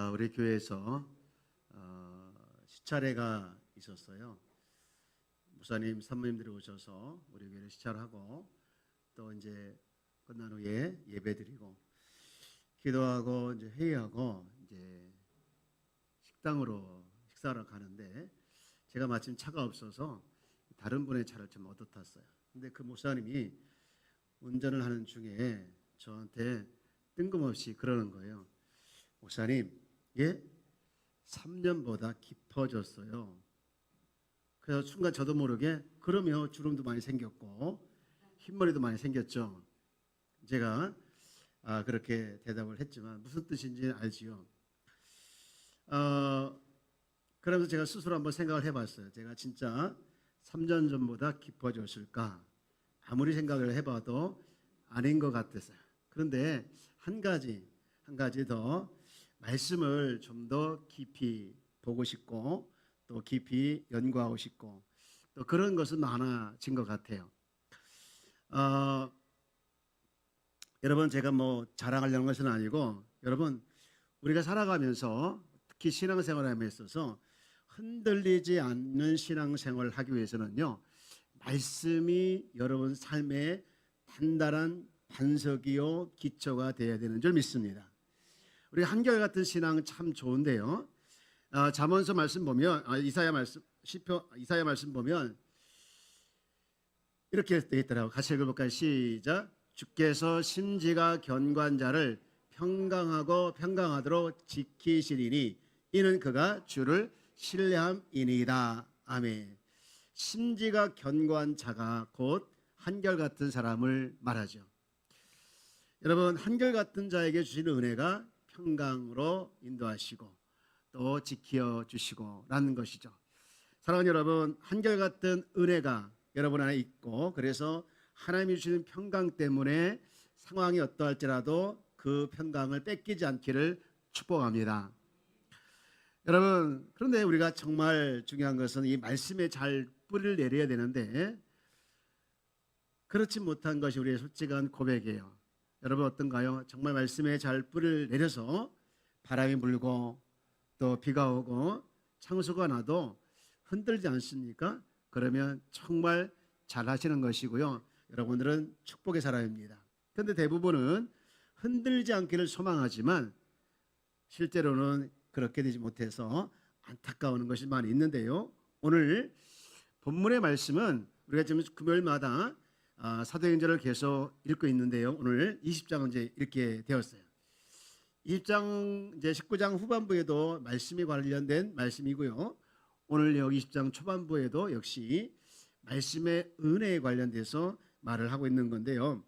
아, 우리 교회에서 어, 시차례가 있었어요. 목사님, 산모님들이 오셔서 우리 교회를 시찰하고 또 이제 끝난 후에 예배드리고 기도하고 이제 회의하고 이제 식당으로 식사하러 가는데 제가 마침 차가 없어서 다른 분의 차를 좀 얻어 탔어요. 근데 그 목사님이 운전을 하는 중에 저한테 뜬금없이 그러는 거예요. 목사님, 예? 3년보다 깊어졌어요. 그래서 순간 저도 모르게 그러면 주름도 많이 생겼고 흰머리도 많이 생겼죠. 제가 아, 그렇게 대답을 했지만 무슨 뜻인지 알지요. 어, 그러면서 제가 스스로 한번 생각을 해봤어요. 제가 진짜 3년 전보다 깊어졌을까? 아무리 생각을 해봐도 아닌 것 같았어요. 그런데 한 가지, 한 가지 더 말씀을 좀 더 깊이 보고 싶고 또 깊이 연구하고 싶고 또 그런 것은 많아진 것 같아요. 어, 여러분 제가 뭐 자랑하려는 것은 아니고 여러분 우리가 살아가면서 특히 신앙생활에 있어서 흔들리지 않는 신앙생활을 하기 위해서는요 말씀이 여러분 삶의 단단한 반석이요 기초가 되어야 되는 줄 믿습니다. 우리 한결같은 신앙 참 좋은데요. 아, 잠언서 말씀 보면 아, 이사야 말씀 시표 이사야 말씀 보면 이렇게 되어 있더라고. 같이 읽어볼까요? 시작. 주께서 심지가 견고한 자를 평강하고 평강하도록 지키시리니 이는 그가 주를 신뢰함이니이다. 아멘. 심지가 견고한 자가 곧 한결같은 사람을 말하죠. 여러분 한결같은 자에게 주시는 은혜가 평강으로 인도하시고 또 지켜 주시고라는 것이죠. 사랑하는 여러분, 한결같은 은혜가 여러분 안에 있고 그래서 하나님이 주시는 평강 때문에 상황이 어떠할지라도 그 평강을 뺏기지 않기를 축복합니다. 여러분, 그런데 우리가 정말 중요한 것은 이 말씀에 잘 뿌리를 내려야 되는데 그렇지 못한 것이 우리의 솔직한 고백이에요. 여러분 어떤가요? 정말 말씀에 잘 뿌리를 내려서 바람이 불고 또 비가 오고 창수가 나도 흔들지 않습니까? 그러면 정말 잘 하시는 것이고요. 여러분들은 축복의 사람입니다. 그런데 대부분은 흔들지 않기를 소망하지만 실제로는 그렇게 되지 못해서 안타까워하는 것이 많이 있는데요. 오늘 본문의 말씀은 우리가 지금 금요일마다 아, 사도행전을 계속 읽고 있는데요. 오늘 20장은 이제 읽게 되었어요. 20장 이제 19장 후반부에도 말씀이 관련된 말씀이고요. 오늘 여기 20장 초반부에도 역시 말씀의 은혜에 관련돼서 말을 하고 있는 건데요.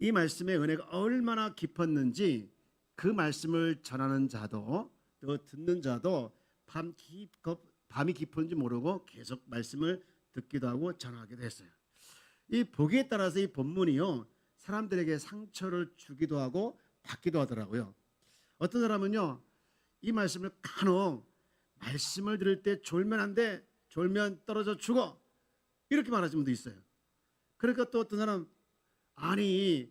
이 말씀의 은혜가 얼마나 깊었는지 그 말씀을 전하는 자도 또 듣는 자도 밤 깊, 밤이 깊은지 모르고 계속 말씀을 듣기도 하고 전하기도 했어요. 이 보기에 따라서 이 본문이요 사람들에게 상처를 주기도 하고 받기도 하더라고요. 어떤 사람은요 이 말씀을 간혹 말씀을 들을 때 졸면 안 돼, 졸면 떨어져 죽어 이렇게 말하시는 분도 있어요. 그러니까 또 어떤 사람 아니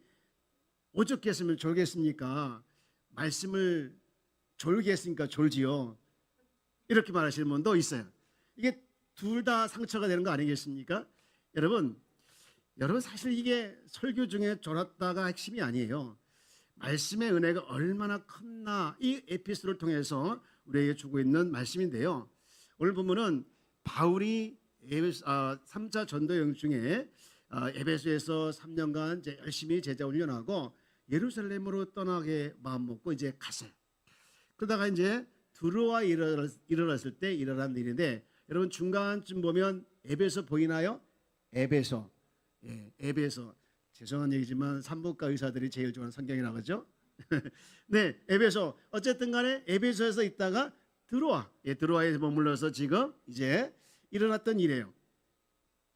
어저께 했으면 졸겠습니까? 말씀을 졸게 했으니까 졸지요. 이렇게 말하시는 분도 있어요. 이게 둘 다 상처가 되는 거 아니겠습니까? 여러분 여러분 사실 이게 설교 중에 졸았다가 핵심이 아니에요. 말씀의 은혜가 얼마나 컸나 이 에피소드를 통해서 우리에게 주고 있는 말씀인데요. 오늘 보면은 바울이 3차 전도 여행 중에 아, 에베소에서 3년간 이제 열심히 제자 훈련하고 예루살렘으로 떠나게 마음 먹고 이제 갔어요. 그러다가 이제 두루와 일어났을 때 일어난 일인데 여러분 중간쯤 보면 에베소 보이나요? 에베소. 예, 에베소. 죄송한 얘기지만 산부과 의사들이 제일 좋아하는 성경이라 그러죠. 네, 에베소. 어쨌든 간에 에베소에서 있다가 들어와. 예, 들어와에 머물러서 지금 이제 일어났던 일이에요.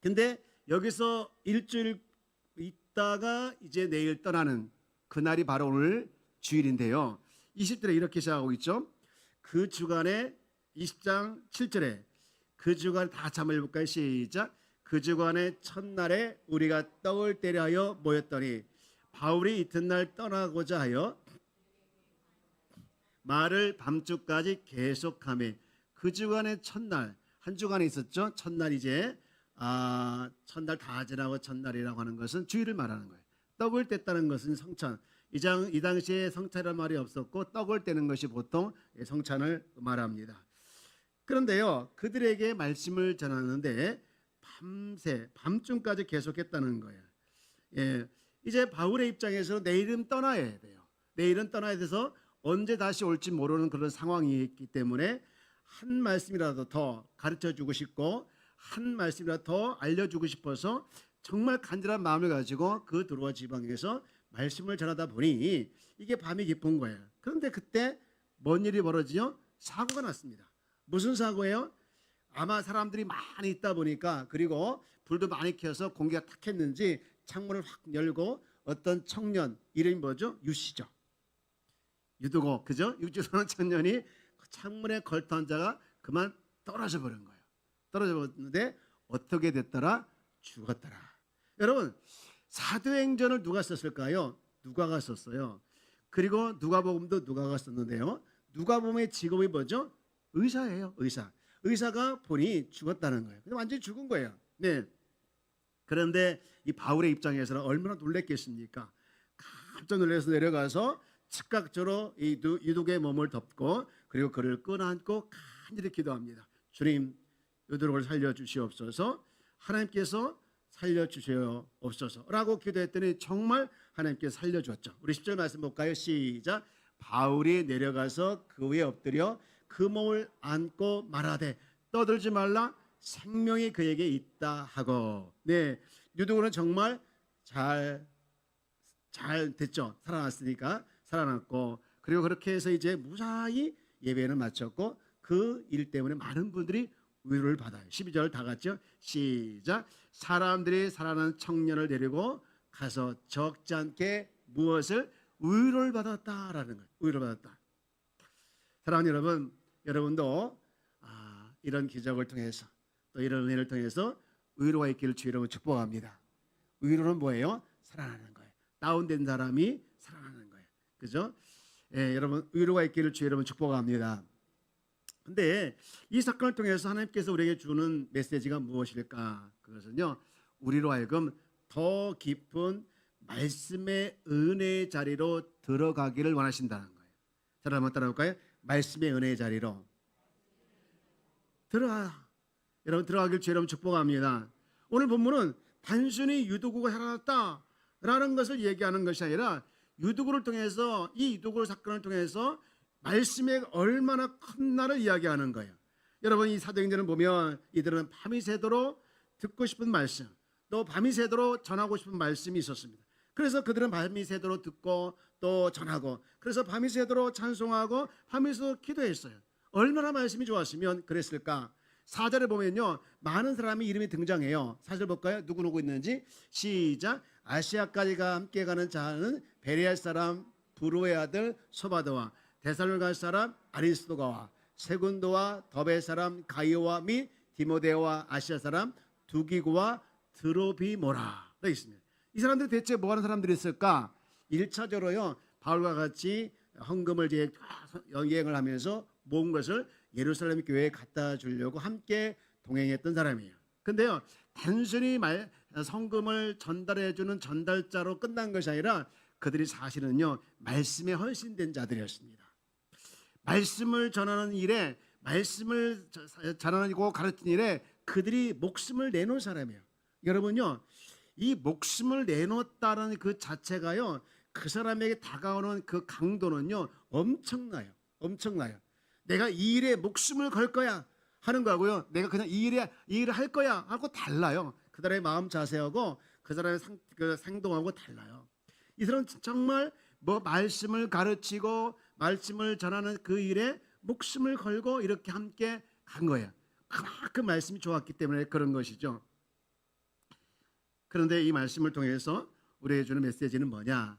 근데 여기서 일주일 있다가 이제 내일 떠나는 그날이 바로 오늘 주일인데요. 20절에 이렇게 시작하고 있죠. 그 주간에 20장 7절에 그 주간 다 잠을 볼까요? 시작. 그 주간의 첫날에 우리가 떡을 때려 하여 모였더니 바울이 이튿날 떠나고자 하여 말을 밤중까지 계속하며 그 주간의 첫날 한 주간에 있었죠. 첫날 이제 아 첫날 다 지나고 첫날이라고 하는 것은 주일을 말하는 거예요. 떡을 뗐다는 것은 성찬. 이 장 이 당시에 성찬이라는 말이 없었고 떡을 떼는 것이 보통 성찬을 말합니다. 그런데요 그들에게 말씀을 전하는데 밤새 밤중까지 계속했다는 거예요. 예, 이제 바울의 입장에서 내일은 떠나야 돼요. 내일은 떠나야 돼서 언제 다시 올지 모르는 그런 상황이 있기 때문에 한 말씀이라도 더 가르쳐 주고 싶고 한 말씀이라도 더 알려주고 싶어서 정말 간절한 마음을 가지고 그 드로아 지방에서 말씀을 전하다 보니 이게 밤이 깊은 거예요. 그런데 그때 뭔 일이 벌어지죠? 사고가 났습니다. 무슨 사고예요? 아마 사람들이 많이 있다 보니까 그리고 불도 많이 켜서 공기가 탁 했는지 창문을 확 열고 어떤 청년 이름이 뭐죠? 유씨죠. 유두고 그죠? 유주소는 청년이 그 창문에 걸터 자가 그만 떨어져 버린 거예요. 떨어져 버렸는데 어떻게 됐더라? 죽었더라. 여러분 사도행전을 누가 썼을까요? 누가가 썼어요. 그리고 누가복음도 누가가 썼는데요. 누가복음의 직업이 뭐죠? 의사예요. 의사. 의사가 보니 죽었다는 거예요. 완전히 죽은 거예요. 네. 그런데 이 바울의 입장에서는 얼마나 놀랬겠습니까? 깜짝 놀라서 내려가서 즉각적으로 이 두- 유독의 몸을 덮고 그리고 그를 끌어안고 간절히 기도합니다. 주님, 유독을 살려 주시옵소서. 하나님께서 살려 주시옵소서 라고 기도했더니 정말 하나님께 살려 주었죠. 우리 10절 말씀 볼까요? 시작. 바울이 내려가서 그 위에 엎드려 그 몸을 안고 말하되 떠들지 말라 생명이 그에게 있다 하고. 네 유독은 정말 잘 잘 됐죠. 살아났으니까 살아났고. 그리고 그렇게 해서 이제 무사히 예배는 마쳤고 그 일 때문에 많은 분들이 위로를 받아요. 12절 다 같죠 시작. 사람들이 살아난 청년을 데리고 가서 적지 않게 무엇을? 위로를 받았다라는 거예요. 위로를 받았다. 사랑하는 여러분 여러분도 아, 이런 기적을 통해서 또 이런 은혜를 통해서 위로가 있기를 주 이름으로 축복합니다. 위로는 뭐예요? 살아나는 거예요. 다운된 사람이 살아나는 거예요. 그죠? 예, 여러분 위로가 있기를 주 이름으로 축복합니다. 근데 이 사건을 통해서 하나님께서 우리에게 주는 메시지가 무엇일까? 그것은요. 우리로 하여금 더 깊은 말씀의 은혜의 자리로 들어가기를 원하신다는 거예요. 자, 한번 따라볼까요? 말씀의 은혜의 자리로 들어가. 여러분 들어가길 주 여러분 축복합니다. 오늘 본문은 단순히 유도구가 살아났다라는 것을 얘기하는 것이 아니라 유도구를 통해서 이 유도구 사건을 통해서 말씀의 얼마나 큰 날을 이야기하는 거예요. 여러분 이 사도행전을 보면 이들은 밤이 새도록 듣고 싶은 말씀, 또 밤이 새도록 전하고 싶은 말씀이 있었습니다. 그래서 그들은 밤이 새도록 듣고 또 전하고 그래서 밤이 새도록 찬송하고 밤이 새도록 기도했어요. 얼마나 말씀이 좋았으면 그랬을까? 사절에 보면요 많은 사람이 이름이 등장해요. 사절 볼까요? 누구 누구 있는지 시작. 아시아까지가 함께 가는 자는 베레아 사람 부로의 아들 소바드와 데살로갈 사람 아리스도가와 세군도와 더베 사람 가이오와 및 디모데와 아시아 사람 두기고와 드로비모라. 되어 있습니다. 이 사람들이 대체 뭐 하는 사람들이 있을까? 1차적으로요. 바울과 같이 헌금을 여행을 하면서 모은 것을 예루살렘 교회에 갖다 주려고 함께 동행했던 사람이에요. 근데요. 단순히 말 성금을 전달해 주는 전달자로 끝난 것이 아니라 그들이 사실은요. 말씀에 헌신된 자들이었습니다. 말씀을 전하는 일에 말씀을 전하고 가르치는 일에 그들이 목숨을 내놓은 사람이에요. 여러분요. 이 목숨을 내놓았다는 그 자체가요. 그 사람에게 다가오는 그 강도는요. 엄청나요. 엄청나요. 내가 이 일에 목숨을 걸 거야 하는 거하고요. 내가 그냥 이 일에 이 일을 할 거야 하고 달라요. 그 사람의 마음 자세하고 그 사람의 상, 그 행동하고 달라요. 이 사람은 정말 뭐 말씀을 가르치고 말씀을 전하는 그 일에 목숨을 걸고 이렇게 함께 간 거예요. 그만큼 말씀이 좋았기 때문에 그런 것이죠. 그런데 이 말씀을 통해서 우리에게 주는 메시지는 뭐냐?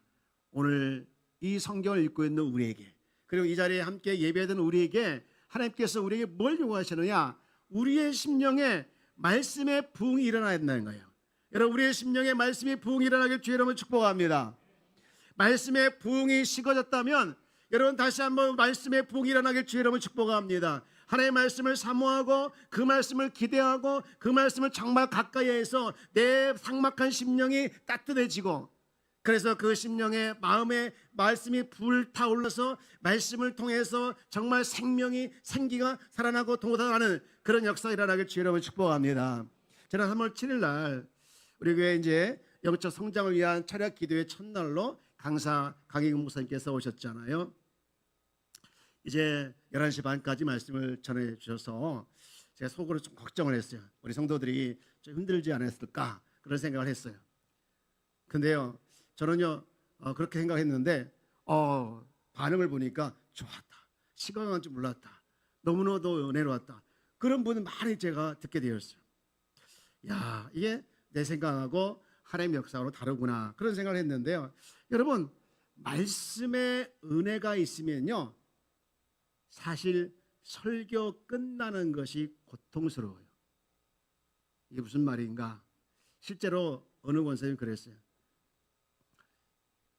오늘 이 성경을 읽고 있는 우리에게 그리고 이 자리에 함께 예배하는 우리에게 하나님께서 우리에게 뭘 요구하시느냐? 우리의 심령에 말씀의 부흥이 일어나야 된다는 거예요. 여러분 우리의 심령에 말씀의 부흥이 일어나길 주의 이름으로 축복합니다. 말씀의 부흥이 식어졌다면 여러분 다시 한번 말씀의 부흥이 일어나길 주의 이름으로 축복합니다. 하나님의 말씀을 사모하고 그 말씀을 기대하고 그 말씀을 정말 가까이에서 내 상막한 심령이 따뜻해지고 그래서 그 심령의 마음에 말씀이 불타올라서 말씀을 통해서 정말 생명이 생기가 살아나고 동사하는 그런 역사가 일어나길 주의 이름으로 축복합니다. 지난 3월 7일 날 우리 교회 이제 영적 성장을 위한 철학 기도의 첫날로 강사 강희금 목사님께서 오셨잖아요. 이제 11시 반까지 말씀을 전해 주셔서 제가 속으로 좀 걱정을 했어요. 우리 성도들이 좀 힘들지 않았을까 그런 생각을 했어요. 근데요, 저는요 어, 그렇게 생각했는데 어, 반응을 보니까 좋았다. 시간 간줄 몰랐다. 너무나도 은혜로웠다. 그런 분은 많이 제가 듣게 되었어요. 야, 이게 내 생각하고 하나님의 역사로 다르구나 그런 생각을 했는데요. 여러분 말씀에 은혜가 있으면요 사실 설교 끝나는 것이 고통스러워요. 이게 무슨 말인가? 실제로 어느 원사님이 그랬어요.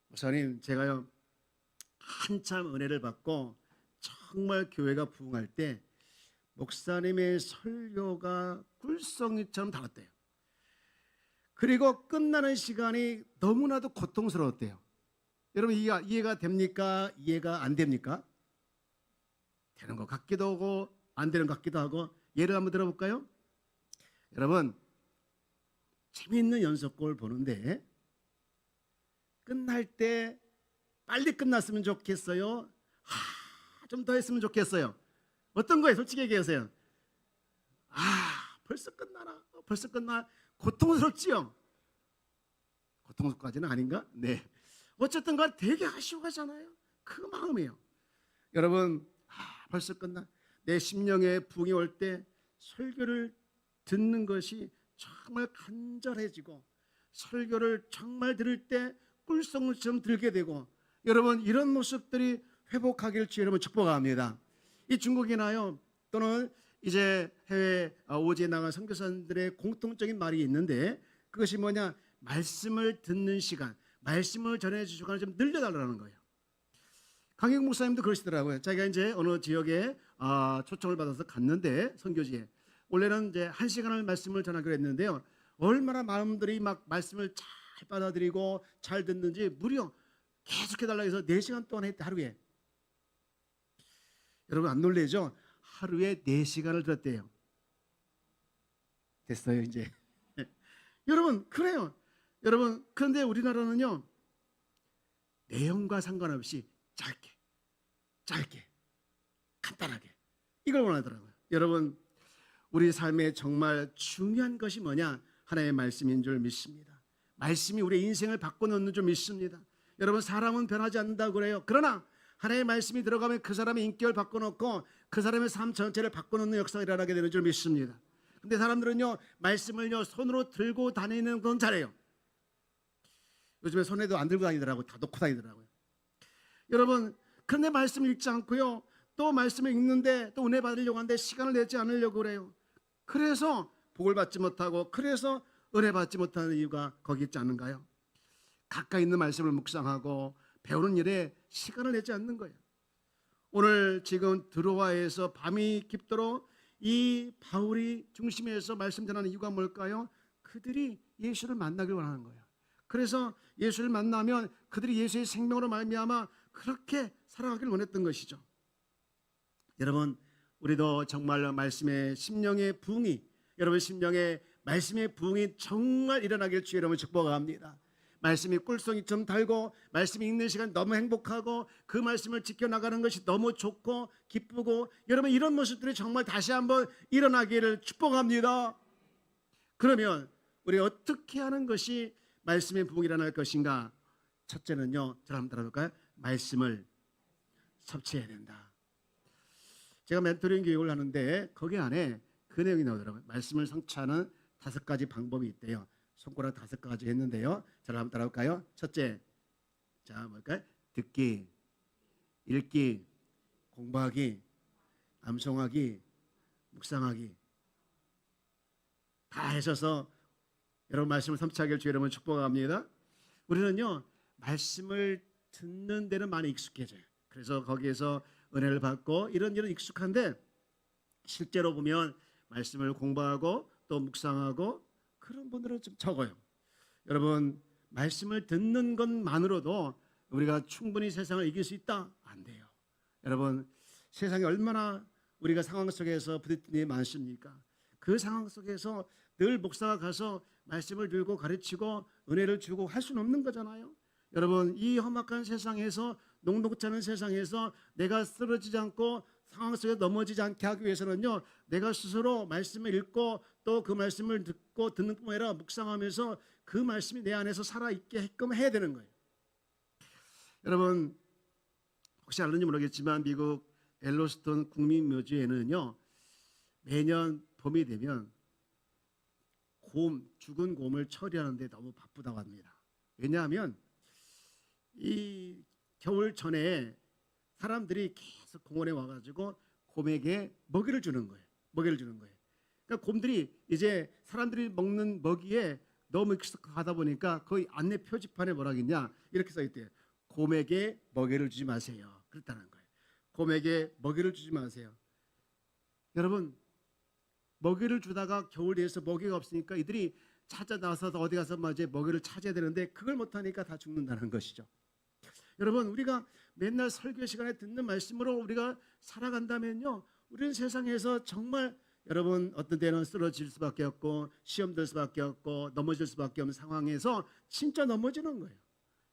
목사님 제가요 한참 은혜를 받고 정말 교회가 부흥할 때 목사님의 설교가 꿀성이처럼 달았대요. 그리고 끝나는 시간이 너무나도 고통스러웠대요. 여러분 이해가, 이해가 됩니까? 이해가 안 됩니까? 되는 것 같기도 하고 안 되는 것 같기도 하고 예를 한번 들어볼까요? 여러분 재미있는 연속곡을 보는데 끝날 때 빨리 끝났으면 좋겠어요. 좀 더 했으면 좋겠어요. 어떤 거예요? 솔직히 얘기하세요. 아 벌써 끝나나? 어, 벌써 끝나? 고통스럽지요? 고통스럽까지는 아닌가? 네. 어쨌든 간 되게 아쉬워하잖아요. 그 마음이에요. 여러분, 아, 벌써 끝나. 내 심령에 붕이 올 때 설교를 듣는 것이 정말 간절해지고 설교를 정말 들을 때 꿀성처럼 들게 되고 여러분 이런 모습들이 회복하기를 주여 여러분 축복합니다. 이 중국이나요 또는 이제 해외 오지에 나간 선교사들의 공통적인 말이 있는데 그것이 뭐냐 말씀을 듣는 시간, 말씀을 전해주는 시간을 좀 늘려달라는 거예요. 강경 목사님도 그러시더라고요. 자기가 이제 어느 지역에 아, 초청을 받아서 갔는데 선교지에 원래는 이제 한 시간을 말씀을 전하기로 했는데요. 얼마나 마음들이 막 말씀을 잘 받아들이고 잘 듣는지 무려 계속 해달라 해서 4시간 동안 했대 하루에. 여러분 안 놀래죠? 하루에 4시간을 들었대요. 됐어요 이제. 여러분 그래요. 여러분 그런데 우리나라는요. 내용과 상관없이 짧게 짧게 간단하게 이걸 원하더라고요. 여러분 우리 삶에 정말 중요한 것이 뭐냐? 하나의 말씀인 줄 믿습니다. 말씀이 우리 인생을 바꿔놓는 줄 믿습니다. 여러분 사람은 변하지 않는다 그래요. 그러나 하나의 말씀이 들어가면 그 사람의 인격을 바꿔놓고 그 사람의 삶 전체를 바꿔놓는 역사가 일어나게 되는 줄 믿습니다. 근데 사람들은요 말씀을요 손으로 들고 다니는 건 잘해요. 요즘에 손에도 안 들고 다니더라고 다 놓고 다니더라고요. 여러분 그런데 말씀 읽지 않고요 또 말씀을 읽는데 또 은혜 받으려고 하는데 시간을 내지 않으려고 그래요. 그래서 복을 받지 못하고 그래서 은혜 받지 못하는 이유가 거기 있지 않은가요? 가까이 있는 말씀을 묵상하고 배우는 일에 시간을 내지 않는 거예요. 오늘 지금 드로아에서 밤이 깊도록 이 바울이 중심에서 말씀 전하는 이유가 뭘까요? 그들이 예수를 만나길 원하는 거예요. 그래서 예수를 만나면 그들이 예수의 생명으로 말미암아 그렇게 살아가길 원했던 것이죠. 여러분 우리도 정말로 말씀의 심령의 부흥이 여러분 심령의 말씀의 부흥이 정말 일어나길 주의 이름으로 축복합니다. 말씀이 꿀송이 좀 달고 말씀이 읽는 시간 너무 행복하고 그 말씀을 지켜나가는 것이 너무 좋고 기쁘고 여러분 이런 모습들이 정말 다시 한번 일어나기를 축복합니다. 그러면 우리 어떻게 하는 것이 말씀의 부흥이 일어날 것인가? 첫째는요. 저를 한번 들어볼까요? 말씀을 섭취해야 된다. 제가 멘토링 교육을 하는데 거기 안에 그 내용이 나오더라고요. 말씀을 성취하는 다섯 가지 방법이 있대요. 손가락 다섯 가지 했는데요. 저를 한번 따라볼까요? 첫째, 자 뭘까요? 듣기, 읽기, 공부하기, 암송하기, 묵상하기 다 하셔서 여러분 말씀을 성취하기를 주의 이름으로 축복합니다. 우리는요 말씀을 듣는 데는 많이 익숙해져요. 그래서 거기에서 은혜를 받고 이런 일은 익숙한데 실제로 보면 말씀을 공부하고 또 묵상하고 그런 분들은 좀 적어요. 여러분 말씀을 듣는 것만으로도 우리가 충분히 세상을 이길 수 있다 안 돼요. 여러분 세상이 얼마나 우리가 상황 속에서 부딪히는 일이 많습니까? 그 상황 속에서 늘 목사가 가서 말씀을 들고 가르치고 은혜를 주고 할 수는 없는 거잖아요. 여러분 이 험악한 세상에서 농독지 않은 세상에서 내가 쓰러지지 않고 상황 속에 넘어지지 않게 하기 위해서는요 내가 스스로 말씀을 읽고 또 그 말씀을 듣고 듣는 뿐만 아니라 묵상하면서 그 말씀이 내 안에서 살아 있게 했끔 해야 되는 거예요. 여러분 혹시 알는지 모르겠지만 미국 엘로스톤 국민묘지에는요 매년 봄이 되면 곰 죽은 곰을 처리하는데 너무 바쁘다고 합니다. 왜냐하면 이 겨울 전에 사람들이 계속 공원에 와가지고 곰에게 먹이를 주는 거예요. 먹이를 주는 거예요. 그러니까 곰들이 이제 사람들이 먹는 먹이에 너무 익숙하다 보니까 거의 안내 표지판에 뭐라겠냐 이렇게 써 있대요. 곰에게 먹이를 주지 마세요. 그랬다는 거예요. 곰에게 먹이를 주지 마세요. 여러분 먹이를 주다가 겨울 돼서 먹이가 없으니까 이들이 찾아 나서서 어디 가서 뭐 이제 먹이를 찾아야 되는데 그걸 못하니까 다 죽는다는 것이죠. 여러분 우리가 맨날 설교 시간에 듣는 말씀으로 우리가 살아간다면요 우리는 세상에서 정말 여러분 어떤 때는 쓰러질 수밖에 없고 시험 들 수밖에 없고 넘어질 수밖에 없는 상황에서 진짜 넘어지는 거예요.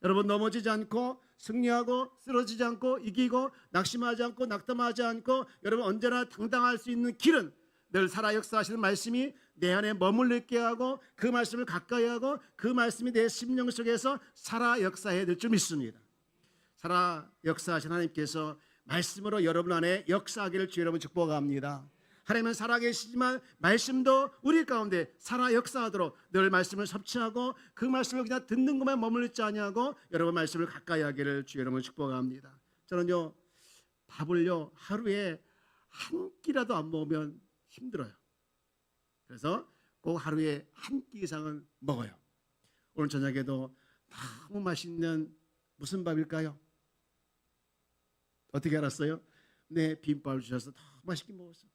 여러분 넘어지지 않고 승리하고 쓰러지지 않고 이기고 낙심하지 않고 낙담하지 않고 여러분 언제나 당당할 수 있는 길은 늘 살아 역사하시는 말씀이 내 안에 머물러 있게 하고 그 말씀을 가까이 하고 그 말씀이 내 심령 속에서 살아 역사해야 될 줄 믿습니다. 살아 역사하신 하나님께서 말씀으로 여러분 안에 역사하기를 주 여러분 축복합니다. 하나님은 살아계시지만 말씀도 우리 가운데 살아 역사하도록 늘 말씀을 섭취하고 그 말씀을 그냥 듣는 것만 머물지 아니하고 여러분 말씀을 가까이 하기를 주 여러분 축복합니다. 저는요 밥을요 하루에 한 끼라도 안 먹으면 힘들어요. 그래서 꼭 하루에 한 끼 이상은 먹어요. 오늘 저녁에도 너무 맛있는 무슨 밥일까요? 어떻게 알았어요? 네, 비빔밥을 주셔서 너무 맛있게 먹었어요.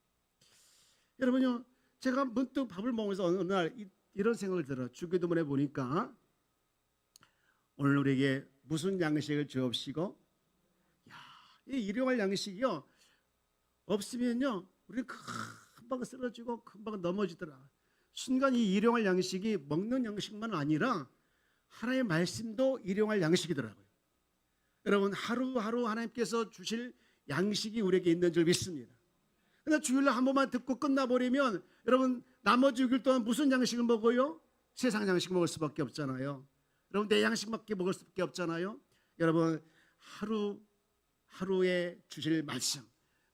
여러분요, 제가 문득 밥을 먹으면서 어느 날 이, 이런 생각을 들어요. 주기도문에 보니까 오늘 우리에게 무슨 양식을 주옵시고, 야, 이 일용할 양식이요 없으면요, 우리 금방 쓰러지고 금방 넘어지더라. 순간 이 일용할 양식이 먹는 양식만 아니라 하나님의 말씀도 일용할 양식이더라고요. 여러분 하루하루 하나님께서 주실 양식이 우리에게 있는 줄 믿습니다. 근데 주일날 한 번만 듣고 끝나버리면 여러분 나머지 6일 동안 무슨 양식을 먹어요? 세상 양식 먹을 수밖에 없잖아요. 여러분 내 양식밖에 먹을 수밖에 없잖아요. 여러분 하루 하루에 주실 말씀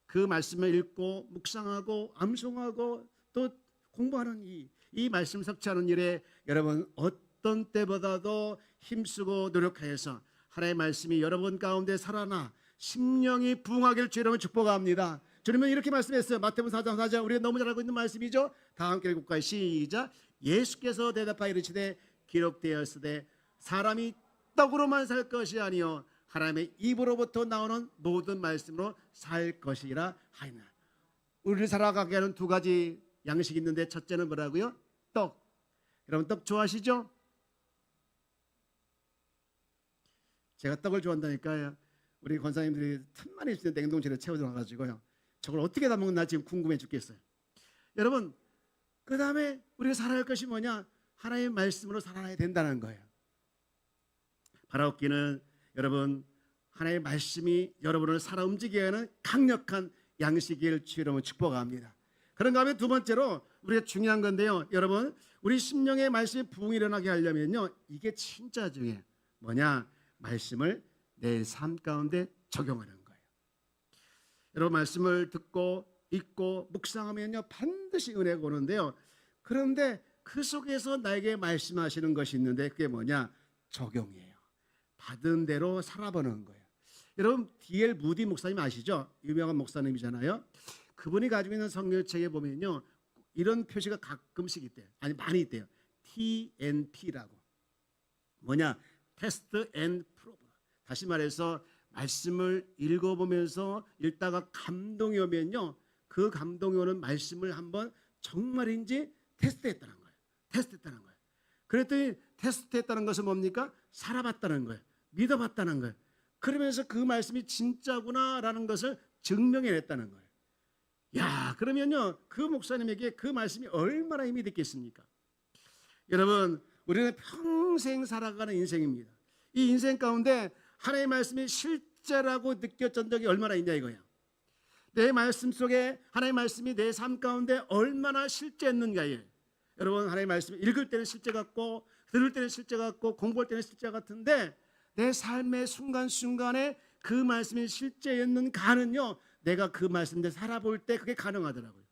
그 말씀을 읽고 묵상하고 암송하고 또 공부하는 이, 이 말씀 섭취하는 일에 여러분 어떤 때보다도 힘쓰고 노력하여서 하나님의 말씀이 여러분 가운데 살아나 심령이 부흥하기를 주 여러분 축복합니다. 주님은 이렇게 말씀했어요. 마태복음 4장 4절 우리가 너무 잘 알고 있는 말씀이죠. 다 함께 읽을까요? 시작. 예수께서 대답하여 이르시되 기록되었으되 사람이 떡으로만 살 것이 아니요 하나님의 입으로부터 나오는 모든 말씀으로 살 것이라 하이나. 우리를 살아가게 하는 두 가지 양식이 있는데 첫째는 뭐라고요? 떡. 여러분 떡 좋아하시죠? 제가 떡을 좋아한다니까요. 우리 권사님들이 틈만 있으면 냉동실에 채워놔가지고요. 저걸 어떻게 다 먹나 지금 궁금해 죽겠어요. 여러분, 그 다음에 우리가 살아야 할 것이 뭐냐? 하나님의 말씀으로 살아야 된다는 거예요. 바라옵기는 여러분 하나님의 말씀이 여러분을 살아 움직이게 하는 강력한 양식일 주 여러분 축복합니다. 그런가 하면 두 번째로 우리가 중요한 건데요. 여러분 우리 심령의 말씀이 부흥이 일어나게 하려면요. 이게 진짜 중요해. 뭐냐? 말씀을 내 삶 가운데 적용하는 거예요. 여러분 말씀을 듣고 읽고 묵상하면요. 반드시 은혜가 오는데요. 그런데 그 속에서 나에게 말씀하시는 것이 있는데 그게 뭐냐? 적용이에요. 받은 대로 살아보는 거예요. 여러분 D.L. 무디 목사님 아시죠? 유명한 목사님이잖아요. 그분이 가지고 있는 성경책에 보면요. 이런 표시가 가끔씩 있대요. 아니 많이 있대요. TNP라고. 뭐냐? 테스트 앤 프로브. 다시 말해서 말씀을 읽어보면서 읽다가 감동이 오면요. 그 감동이 오는 말씀을 한번 정말인지 테스트했다는 거예요. 테스트했다는 거예요. 그랬더니 테스트했다는 것은 뭡니까? 살아봤다는 거예요. 믿어봤다는 거예요. 그러면서 그 말씀이 진짜구나라는 것을 증명해냈다는 거예요. 야, 그러면요. 그 목사님에게 그 말씀이 얼마나 힘이 됐겠습니까? 여러분, 우리는 평생 살아가는 인생입니다. 이 인생 가운데 하나님의 말씀이 실제라고 느꼈던 적이 얼마나 있냐 이거야. 내 말씀 속에 하나님의 말씀이 내 삶 가운데 얼마나 실제했는가에 여러분 하나님의 말씀 읽을 때는 실제 같고 들을 때는 실제 같고 공부할 때는 실제 같은데 내 삶의 순간순간에 그 말씀이 실제였는가는요 내가 그 말씀대 살아볼 때 그게 가능하더라고요.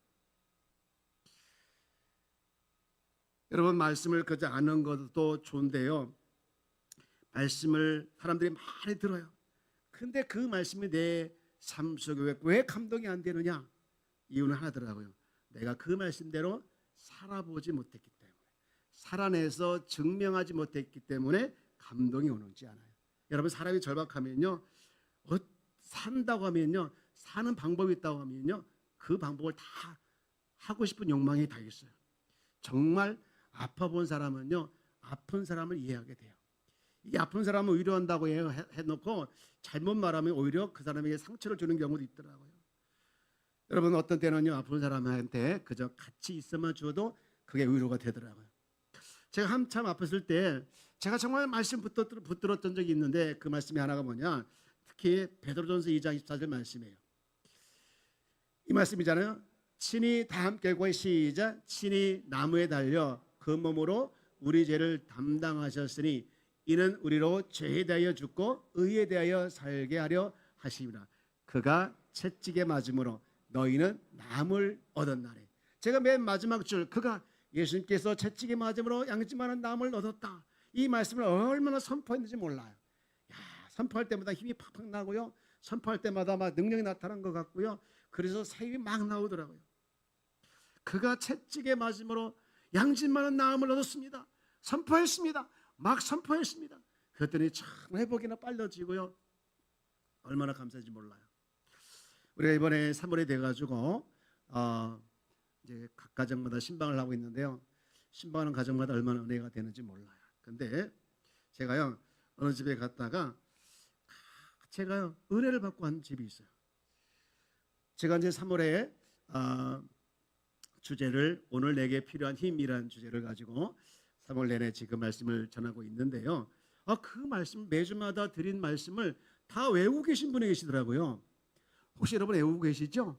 여러분 말씀을 그저 아는 것도 좋은데요. 말씀을 사람들이 많이 들어요. 근데 그 말씀이 내 삶 속에 왜, 왜 감동이 안 되느냐? 이유는 하나더라고요. 내가 그 말씀대로 살아보지 못했기 때문에 살아내서 증명하지 못했기 때문에 감동이 오는지 않아요. 여러분 사람이 절박하면요. 어, 산다고 하면요. 사는 방법이 있다고 하면요. 그 방법을 다 하고 싶은 욕망이 다 있어요. 정말 아파 본 사람은요. 아픈 사람을 이해하게 돼요. 이 아픈 사람을 위로한다고 해놓고 잘못 말하면 오히려 그 사람에게 상처를 주는 경우도 있더라고요. 여러분 어떤 때는요 아픈 사람한테 그저 같이 있어만 줘도 그게 위로가 되더라고요. 제가 한참 아팠을 때 제가 정말 말씀 붙들, 붙들었던 적이 있는데 그 말씀이 하나가 뭐냐 특히 베드로전서 2장 24절 말씀이에요. 이 말씀이잖아요. 친히 다 함께 고의 시작 친히 나무에 달려 그 몸으로 우리 죄를 담당하셨으니 이는 우리로 죄에 대하여 죽고 의에 대하여 살게 하려 하시니라. 그가 채찍에 맞음으로 너희는 남을 얻었나니. 제가 맨 마지막 줄 그가 예수님께서 채찍에 맞음으로 양지만한 남을 얻었다. 이 말씀을 얼마나 선포했는지 몰라요. 야, 선포할 때마다 힘이 팍팍 나고요. 선포할 때마다 막 능력이 나타난 것 같고요. 그래서 새입이 막 나오더라고요. 그가 채찍에 맞음으로 양진만한 나음을 얻었습니다. 선포했습니다. 막 선포했습니다. 그랬더니 참 회복이나 빨라지고요. 얼마나 감사한지 몰라요. 우리가 이번에 3월에 돼가지고 어, 이제 각 가정마다 신방을 하고 있는데요. 신방하는 가정마다 얼마나 은혜가 되는지 몰라요. 근데 제가요 어느 집에 갔다가 제가요 은혜를 받고 한 집이 있어요. 제가 이제 3월에 어, 주제를 오늘 내게 필요한 힘이라는 주제를 가지고 3월 내내 지금 말씀을 전하고 있는데요. 아, 그 말씀 매주마다 드린 말씀을 다 외우고 계신 분이 계시더라고요. 혹시 여러분 외우고 계시죠?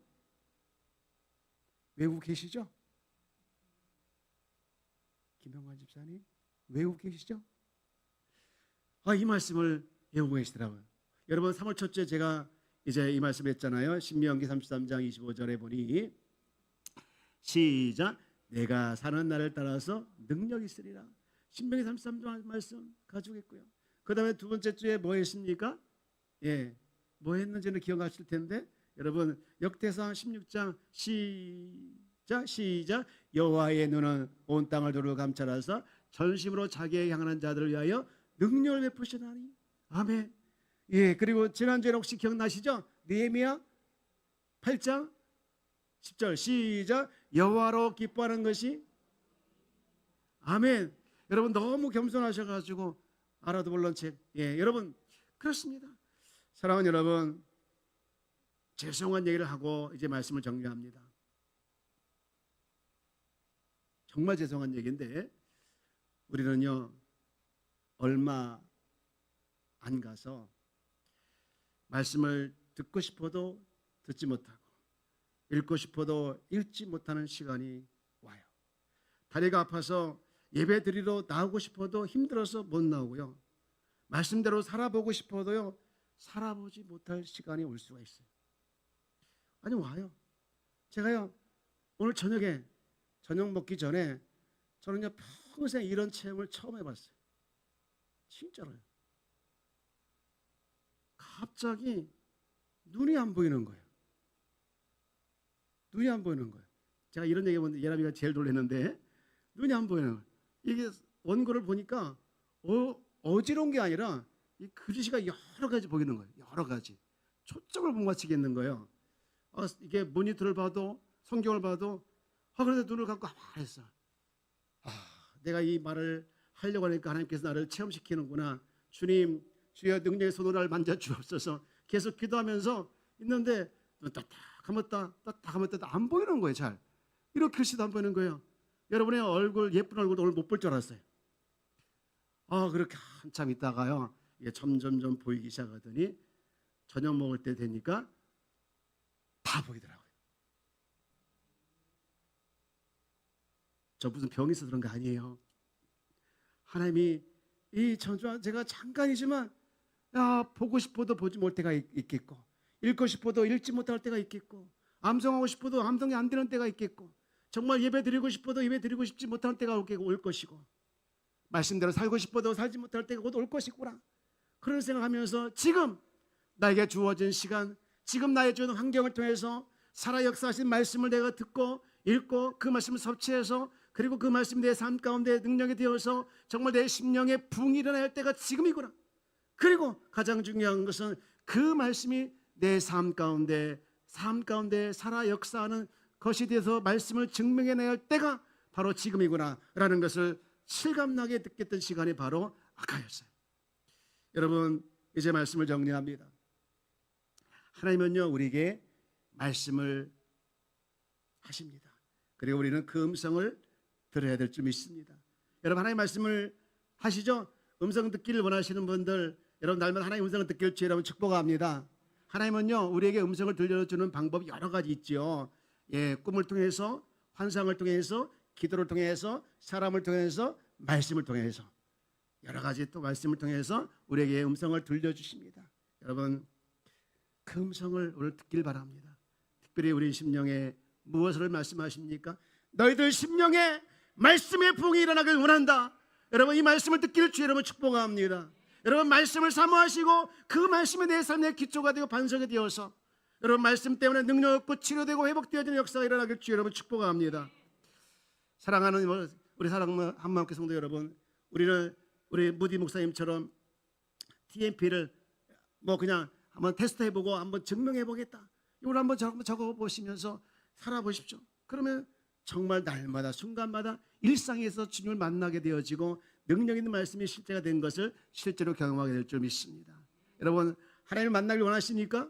외우고 계시죠? 김영관 집사님 외우고 계시죠? 아, 이 말씀을 외우고 계시더라고요. 여러분 3월 첫째 제가 이제 이 말씀 했잖아요. 신명기 33장 25절에 보니 시작 내가 사는 날을 따라서 능력이 있으리라. 신명기 33장 말씀 가지고 있고요. 그 다음에 두 번째 주에 뭐 했습니까? 예. 뭐 했는지는 기억하실 텐데 여러분 역대상 16장 시작 시작 여호와의 눈은 온 땅을 두루 감찰하사 전심으로 자기의 향하는 자들을 위하여 능력을 베푸시나니 아멘. 예, 그리고 지난주에 혹시 기억나시죠? 느헤미야 8장 10절 시작 여호와로 기뻐하는 것이 아멘. 여러분 너무 겸손하셔 가지고 알아도 몰란 책. 예, 여러분 그렇습니다. 사랑하는 여러분 죄송한 얘기를 하고 이제 말씀을 정리합니다. 정말 죄송한 얘기인데 우리는요 얼마 안 가서 말씀을 듣고 싶어도 듣지 못하고 읽고 싶어도 읽지 못하는 시간이 와요. 다리가 아파서 예배 드리러 나오고 싶어도 힘들어서 못 나오고요. 말씀대로 살아보고 싶어도요. 살아보지 못할 시간이 올 수가 있어요. 아니 와요. 제가요 오늘 저녁에 저녁 먹기 전에 저는요 평생 이런 체험을 처음 해봤어요. 진짜로요. 갑자기 눈이 안 보이는 거예요. 눈이 안 보이는 거예요. 제가 이런 얘기 하면 예람이가 제일 놀랐는데 눈이 안 보이는 거예요. 이게 원고를 보니까 어, 어지러운 게 아니라 이 글씨가 여러 가지 보이는 거예요. 여러 가지 초점을 못 맞추겠는 거예요. 어, 이게 모니터를 봐도 성경을 봐도 아 그래도 눈을 감고 가만히 있어. 아 내가 이 말을 하려고 하니까 하나님께서 나를 체험시키는구나. 주님 주여 능력의 손으로 나를 만져 주옵소서. 계속 기도하면서 있는데 눈딱 감았다 딱 감았다 안 보이는 거예요 잘. 이렇게 글씨도 안 보이는 거예요. 여러분의 얼굴 예쁜 얼굴 오늘 못 볼 줄 알았어요. 아 그렇게 한참 있다가요 이게 점점점 보이기 시작하더니 저녁 먹을 때 되니까 다 보이더라고요. 저 무슨 병이 있어서 그런 거 아니에요. 하나님이 이 전주 제가 잠깐이지만 야 보고 싶어도 보지 못할 때가 있- 있겠고 읽고 싶어도 읽지 못할 때가 있겠고 암송하고 싶어도 암송이 안 되는 때가 있겠고 정말 예배 드리고 싶어도 예배 드리고 싶지 못할 때가 올- 올 것이고 말씀대로 살고 싶어도 살지 못할 때가 곧 올 것이구나. 그런 생각하면서 지금 나에게 주어진 시간 지금 나의 주는 환경을 통해서 살아 역사하신 말씀을 내가 듣고 읽고 그 말씀을 섭취해서 그리고 그 말씀이 내 삶 가운데 능력이 되어서 정말 내 심령에 붕이 일어날 때가 지금이구나. 그리고 가장 중요한 것은 그 말씀이 내 삶 가운데 삶 가운데 살아 역사하는 것이 돼서 말씀을 증명해 내야 할 때가 바로 지금이구나라는 것을 실감나게 느꼈던 시간이 바로 아까였어요. 여러분 이제 말씀을 정리합니다. 하나님은요 우리에게 말씀을 하십니다. 그리고 우리는 그 음성을 들어야 될 줄 믿습니다. 여러분 하나님 말씀을 하시죠. 음성 듣기를 원하시는 분들 여러분 날마다 하나님 음성을 듣길 주 여러분 축복합니다. 하나님은요 우리에게 음성을 들려주는 방법이 여러 가지 있죠. 예, 꿈을 통해서 환상을 통해서 기도를 통해서 사람을 통해서 말씀을 통해서 여러 가지 또 말씀을 통해서 우리에게 음성을 들려주십니다. 여러분 그 음성을 오늘 듣길 바랍니다. 특별히 우리 심령에 무엇을 말씀하십니까? 너희들 심령에 말씀의 부흥이 일어나길 원한다. 여러분 이 말씀을 듣기를 주 여러분 축복합니다. 여러분 말씀을 사모하시고 그 말씀이 내 삶의 기초가 되고 반석이 되어서 여러분 말씀 때문에 능력 얻고 치료되고 회복되어지는 역사가 일어나길 주 여러분 축복합니다. 사랑하는 뭐 우리 사랑 한마음께 성도 여러분, 우리는 우리 무디 목사님처럼 TMP를 뭐 그냥 한번 테스트 해보고 한번 증명해 보겠다. 이걸 한번 적어 보시면서 살아보십시오. 그러면 정말 날마다 순간마다 일상에서 주님을 만나게 되어지고 능력 있는 말씀이 실제가 된 것을 실제로 경험하게 될 줄 믿습니다. 여러분 하나님을 만나길 원하십니까?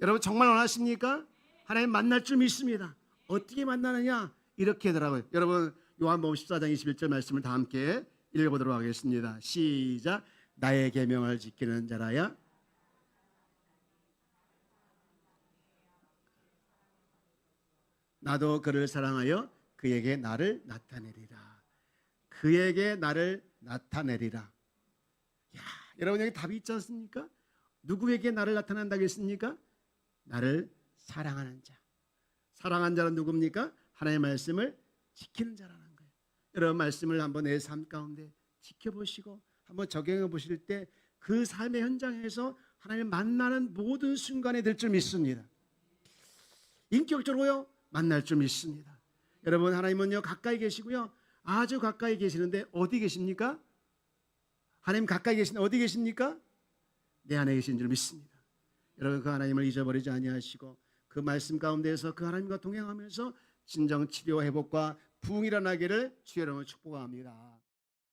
여러분 정말 원하십니까? 하나님 만날 줄 믿습니다. 어떻게 만나느냐? 이렇게 하더라고요. 여러분 요한복음 14장 21절 말씀을 다 함께 읽어보도록 하겠습니다. 시작. 나의 계명을 지키는 자라야 나도 그를 사랑하여 그에게 나를 나타내리라. 그에게 나를 나타내리라. 야, 여러분 여기 답이 있지 않습니까? 누구에게 나를 나타낸다고 했습니까? 나를 사랑하는 자. 사랑한 자는 누굽니까? 하나님의 말씀을 지키는 자라는 거예요. 여러분 말씀을 한번 내 삶 가운데 지켜보시고 한번 적용해 보실 때 그 삶의 현장에서 하나님 만나는 모든 순간이 될 줄 믿습니다. 인격적으로요 만날 줄 믿습니다. 여러분 하나님은요 가까이 계시고요 아주 가까이 계시는데 어디 계십니까? 하나님 가까이 계신 어디 계십니까? 내 안에 계신 줄 믿습니다. 여러분 그 하나님을 잊어버리지 아니하시고 그 말씀 가운데에서 그 하나님과 동행하면서 진정 치료 회복과 부흥 일어나기를 주 여러분 축복합니다.